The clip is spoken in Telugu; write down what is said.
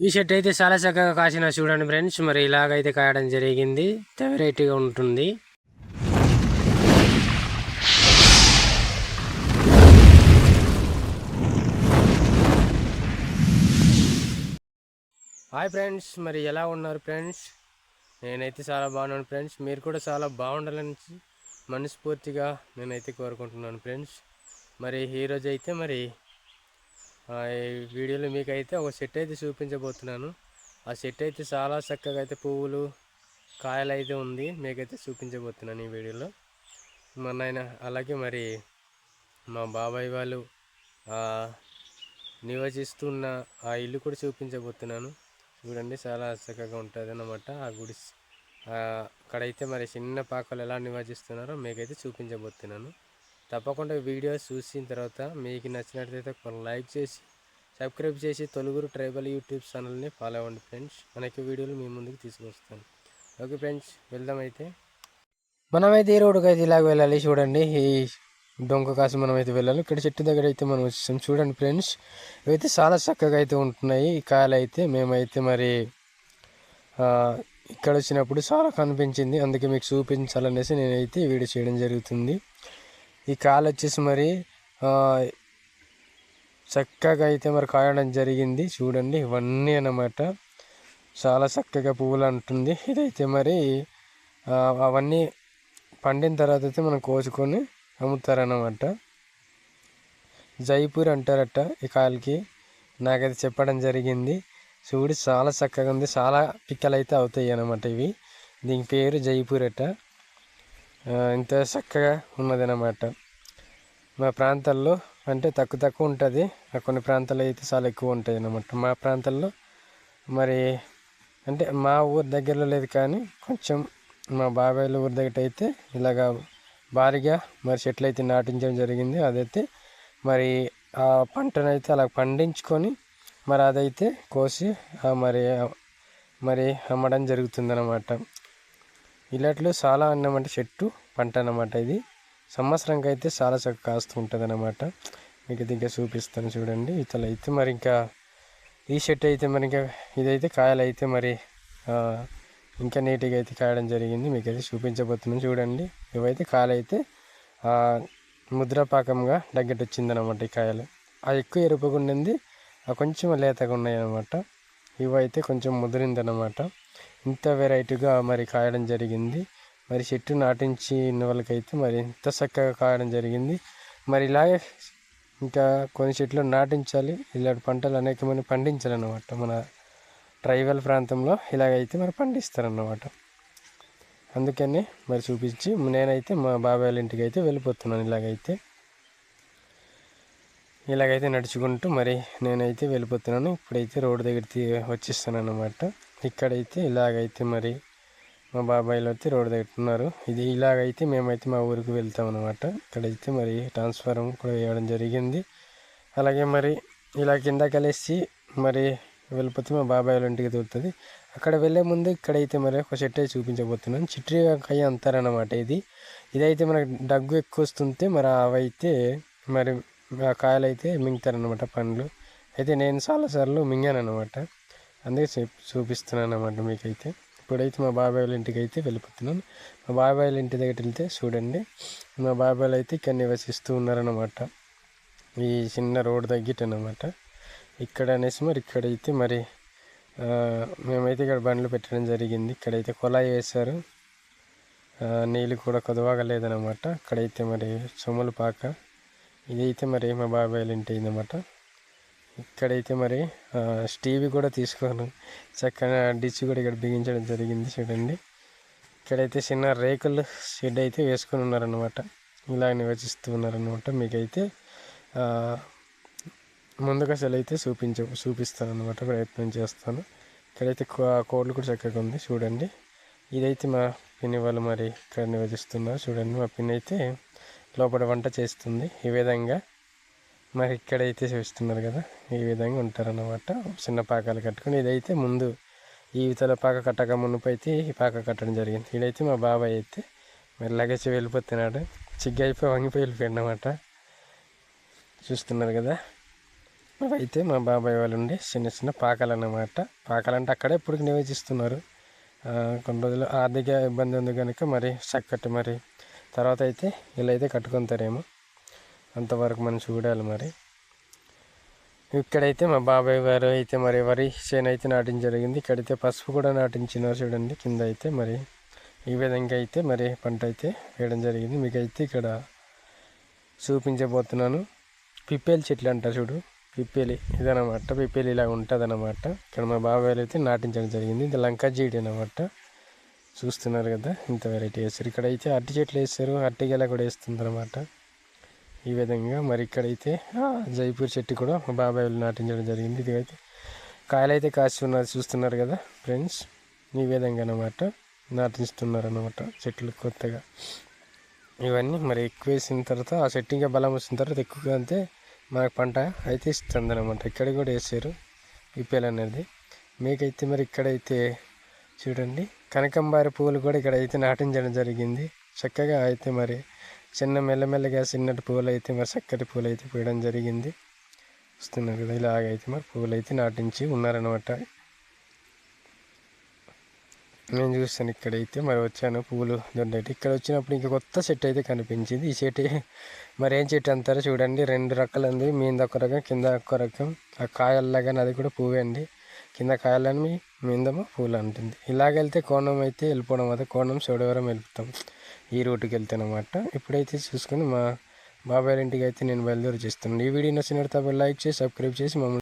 ఈ చెట్టు అయితే చాలా చక్కగా కాసిన చూడండి ఫ్రెండ్స్. మరి ఇలాగైతే కాయడం జరిగింది. వెరైటీగా ఉంటుంది. హాయ్ ఫ్రెండ్స్ మరి ఎలా ఉన్నారు ఫ్రెండ్స్ నేనైతే చాలా బాగున్నాను ఫ్రెండ్స్ మీరు కూడా చాలా బాగుండాలని మనస్ఫూర్తిగా నేనైతే కోరుకుంటున్నాను ఫ్రెండ్స్ మరి ఈరోజు అయితే మరి వీడియోలో మీకు అయితే ఒక సెట్ అయితే చూపించబోతున్నాను. ఆ సెట్ అయితే చాలా చక్కగా అయితే పువ్వులు కాయలు అయితే ఉంది. మీకైతే చూపించబోతున్నాను ఈ వీడియోలో. మన ఆయన అలాగే మరి మా బాబాయ్ వాళ్ళు నివసిస్తున్న ఆ ఇల్లు కూడా చూపించబోతున్నాను. చూడండి చాలా చక్కగా ఉంటుంది అన్నమాట. ఆ గుడి అక్కడైతే మరి చిన్న పాకలు ఎలా నివసిస్తున్నారో మీకైతే చూపించబోతున్నాను. తప్పకుండా వీడియో చూసిన తర్వాత మీకు నచ్చినట్లయితే ఒక లైక్ చేసి సబ్స్క్రైబ్ చేసి తొలుగురు ట్రైబల్ యూట్యూబ్ ఛానల్ని ఫాలో అవ్వండి ఫ్రెండ్స్. మనకి వీడియోలు మీ ముందుకు తీసుకొస్తాను. ఓకే ఫ్రెండ్స్ వెళ్దామైతే మనమైతే ఈ రోడ్డుకి అయితే ఇలాగ వెళ్ళాలి. చూడండి ఈ డొంక కాసి మనం అయితే వెళ్ళాలి. ఇక్కడ చెట్టు దగ్గర అయితే మనం వచ్చాం చూడండి ఫ్రెండ్స్ ఇవైతే చాలా చక్కగా అయితే ఉంటున్నాయి. ఈ కాయలు అయితే మేమైతే మరి ఇక్కడ వచ్చినప్పుడు చాలా కనిపించింది. అందుకే మీకు చూపించాలనేసి నేనైతే వీడియో చేయడం జరుగుతుంది. ఈ కాలు వచ్చేసి మరి చక్కగా అయితే మరి కాయడం జరిగింది. చూడండి ఇవన్నీ అన్నమాట. చాలా చక్కగా పువ్వులు అంటుంది. ఇదైతే మరి అవన్నీ పండిన తర్వాత అయితే మనం కోసుకొని అమ్ముతారన్నమాట. జైపూర్ అంటారట ఈ కాయలకి. నాకైతే చెప్పడం జరిగింది. చూడు చాలా చక్కగా ఉంది. చాలా పిక్కలు అయితే అవుతాయి అన్నమాట ఇవి. దీని పేరు జైపూర్ అట ఇంత చక్కగా ఉన్నది అన్నమాట మా ప్రాంతాల్లో అంటే తక్కువ తక్కువ ఉంటుంది. కొన్ని ప్రాంతాల్లో అయితే చాలా ఎక్కువ ఉంటాయి అన్నమాట. మా ప్రాంతాల్లో మరి అంటే మా ఊరు దగ్గరలో లేదు కానీ కొంచెం మా బాబాయ్ల ఊరి దగ్గర అయితే ఇలాగా భారీగా మరి చెట్లు అయితే నాటించడం జరిగింది. అదైతే మరి ఆ పంటనైతే అలా పండించుకొని మరి అదైతే కోసి మరి మరి అమ్మడం జరుగుతుంది అన్నమాట ఇలాంటిలో చాలా అన్నమాట చెట్టు పంట అన్నమాట ఇది. సంవత్సరంకి అయితే చాలా చక్కగా కాస్తూ ఉంటుంది అనమాట మీకు ఇది ఇంకా చూపిస్తాను చూడండి. ఇతలు అయితే మరి ఇంకా ఈ చెట్టు అయితే మరి ఇంకా ఇదైతే కాయలు అయితే మరి ఇంకా నీట్గా అయితే కాయడం జరిగింది. మీకు అయితే చూపించబోతున్నాను చూడండి. ఇవైతే కాయలు అయితే ముద్రపాకంగా దగ్గర వచ్చిందనమాట ఈ కాయలు. ఆ ఎక్కువ ఎరుపుగా ఉండింది ఆ కొంచెం లేతగా ఉన్నాయి అనమాట ఇవైతే కొంచెం ముదిరిందనమాట ఇంత వెరైటీగా మరి కాయడం జరిగింది. మరి చెట్టు నాటించిన వాళ్ళకైతే మరి ఇంత చక్కగా కాయడం జరిగింది. మరి ఇలాగే ఇంకా కొన్ని చెట్లు నాటించాలి. ఇలాంటి పంటలు అనేకమైన పండించాలన్నమాట. మన ట్రైబల్ ప్రాంతంలో ఇలాగైతే మరి పండిస్తారన్నమాట. అందుకని మరి చూపించి నేనైతే మా బాబాయ్ వాళ్ళ ఇంటికి అయితే వెళ్ళిపోతున్నాను ఇలాగైతే. ఇలాగైతే నడుచుకుంటూ మరి నేనైతే వెళ్ళిపోతున్నాను. ఇప్పుడైతే రోడ్డు దగ్గరికి వచ్చేస్తాను అన్నమాట ఇక్కడైతే ఇలాగైతే మరి మా బాబాయ్లు అయితే రోడ్డు దగ్గర ఉన్నారు. ఇది ఇలాగైతే మేమైతే మా ఊరికి వెళ్తాం అనమాట ఇక్కడైతే మరి ట్రాన్స్ఫారం కూడా వేయడం జరిగింది. అలాగే మరి ఇలా కింద కలిసి మరి వెళ్ళిపోతే మా బాబాయ్ వాళ్ళ ఇంటికి దొరుకుతుంది. అక్కడ వెళ్ళే ముందు ఇక్కడైతే మరి ఒక చెట్టు అయితే చూపించబోతున్నాను. చిట్రి వంకాయ అంటారనమాట ఇది. ఇదైతే మనకు దగ్గు ఎక్కువ వస్తుంటే మరి అవైతే మరి ఆ కాయలు అయితే మింగుతారనమాట పండ్లు. అయితే నేను చాలాసార్లు మింగాను అనమాట అందుకే చూపిస్తున్నాను అనమాట మీకైతే. ఇప్పుడైతే మా బాబాయ్ వాళ్ళ ఇంటికి అయితే వెళ్ళిపోతున్నాను మా బాబాయ్ వాళ్ళ ఇంటి దగ్గర వెళ్తే చూడండి మా బాబాయ్ అయితే ఇక్కడ నివసిస్తూ ఉన్నారనమాట ఈ చిన్న రోడ్ తగ్గిటనమాట ఇక్కడ అనేసి మరి ఇక్కడైతే మరి మేమైతే ఇక్కడ బండ్లు పెట్టడం జరిగింది. ఇక్కడైతే కుళాయి వేశారు. నీళ్ళు కూడా కొదవగలేదనమాట అక్కడైతే మరి సొమ్ములు పాక. ఇదైతే మరి మా బాబాయ్ వాళ్ళ ఇంటి అయిందన్నమాట. ఇక్కడైతే మరి స్టీవి కూడా తీసుకోను. చక్కగా డిచ్ కూడా ఇక్కడ బిగించడం జరిగింది చూడండి. ఇక్కడైతే చిన్న రేకులు షెడ్ అయితే వేసుకొని ఉన్నారనమాట ఇలా నివసిస్తూ ఉన్నారనమాట మీకైతే ముందుగా అసలు అయితే చూపించ చూపిస్తాను అనమాట ప్రయత్నం చేస్తాను. ఇక్కడైతే కో- కోళ్ళు కూడా చక్కగా ఉంది చూడండి. ఇదైతే మా పిన్ని వాళ్ళు మరి ఇక్కడ నివసిస్తున్నారు చూడండి. మా పిన్ని అయితే లోపల వంట చేస్తుంది. ఈ విధంగా మరి ఇక్కడైతే చూస్తున్నారు కదా ఈ విధంగా ఉంటారన్నమాట. చిన్న పాకాలు కట్టుకొని ఇదైతే ముందు ఈ ఇవతల పాక కట్టక మునుపు అయితే ఈ పాక కట్టడం జరిగింది. ఇదైతే మా బాబాయ్ అయితే మరి లగేజ్ వెళ్ళిపోతున్నాడు. చిగ్గు అయిపోయి వంగిపోయి వెళ్ళిపోయాడు అన్నమాట చూస్తున్నారు కదా? అయితే మా బాబాయ్ వాళ్ళు ఉండే చిన్న చిన్న పాకలు అన్నమాట పాకలు అంటే అక్కడే ఇప్పుడు నివేదిస్తున్నారు కొన్ని రోజులు ఆర్థిక ఇబ్బంది ఉంది కనుక మరి చక్కటి మరి తర్వాత అయితే ఇలా అయితే కట్టుకుంటారేమో అంతవరకు మనం చూడాలి మరి. ఇక్కడైతే మా బాబాయ్ గారు అయితే మరి వరి చేను అయితే నాటించడం జరిగింది. ఇక్కడైతే పసుపు కూడా నాటించినారు చూడండి. కింద అయితే మరి ఈ విధంగా అయితే మరి పంట అయితే వేయడం జరిగింది. మీకు అయితే ఇక్కడ చూపించబోతున్నాను. పిప్పేలి చెట్లు అంటారు చూడు. పిప్పేలి ఇదనమాట పిప్పేలి ఇలా ఉంటుంది అనమాట ఇక్కడ మా బాబాయ్లు అయితే నాటించడం జరిగింది. ఇది లంకా జీడి అనమాట చూస్తున్నారు కదా ఇంత వెరైటీ వేస్తారు ఇక్కడైతే అరటి చెట్లు వేస్తారు అరటి గెల కూడా వేస్తుంది అనమాట ఈ విధంగా మరి ఇక్కడైతే జైపూర్ చెట్టు కూడా మా బాబాయ్ నాటించడం జరిగింది. ఇది అయితే కాయలు అయితే ఉన్నది చూస్తున్నారు కదా ఫ్రెండ్స్. ఈ విధంగా అనమాట నాటిస్తున్నారు అనమాట చెట్లు కొత్తగా. ఇవన్నీ మరి ఎక్కువ వేసిన తర్వాత ఆ చెట్టు ఇంకా బలం వచ్చిన తర్వాత ఎక్కువగా అంతే మనకు పంట అయితే ఇస్తుంది అనమాట ఇక్కడ కూడా వేసారు ఇప్పేలు అనేది. మీకైతే మరి ఇక్కడైతే చూడండి కనకంబారి పువ్వులు కూడా ఇక్కడ అయితే నాటించడం జరిగింది. చక్కగా అయితే మరి చిన్న మెల్లమెల్లగా చిన్నటి పువ్వులు అయితే మరి చక్కటి పూలైతే అయితే జరిగింది. వస్తున్నారు కదా ఇలాగైతే మరి పూలైతే అయితే నాటించి ఉన్నారనమాట నేను చూస్తాను ఇక్కడైతే మరి వచ్చాను పూలు దొండటి ఇక్కడ వచ్చినప్పుడు ఇంకా కొత్త చెట్టు అయితే కనిపించింది. ఈ చెట్టు మరి ఏం చెట్టు అంటారో చూడండి. రెండు రకాలు ఉంది మీద ఒక రకం కింద ఒక రకం ఆ కాయల్లాగా అది కూడా పువ్వే అండి. కింద కాయలని మీందమో పూలు అంటుంది. ఇలాగెళ్తే కోణం అయితే వెళ్ళిపోవడం అయితే కోణం చోడవరం వెళ్తాం ఈ రూట్కి అనమాట ఇప్పుడైతే చూసుకొని మా బాబాయ్ ఇంటికి అయితే నేను బయలుదేరి చేస్తున్నాను ఈ వీడియో నచ్చినట్టు లైక్ చేసి సబ్స్క్రైబ్ చేసి మమ్మల్ని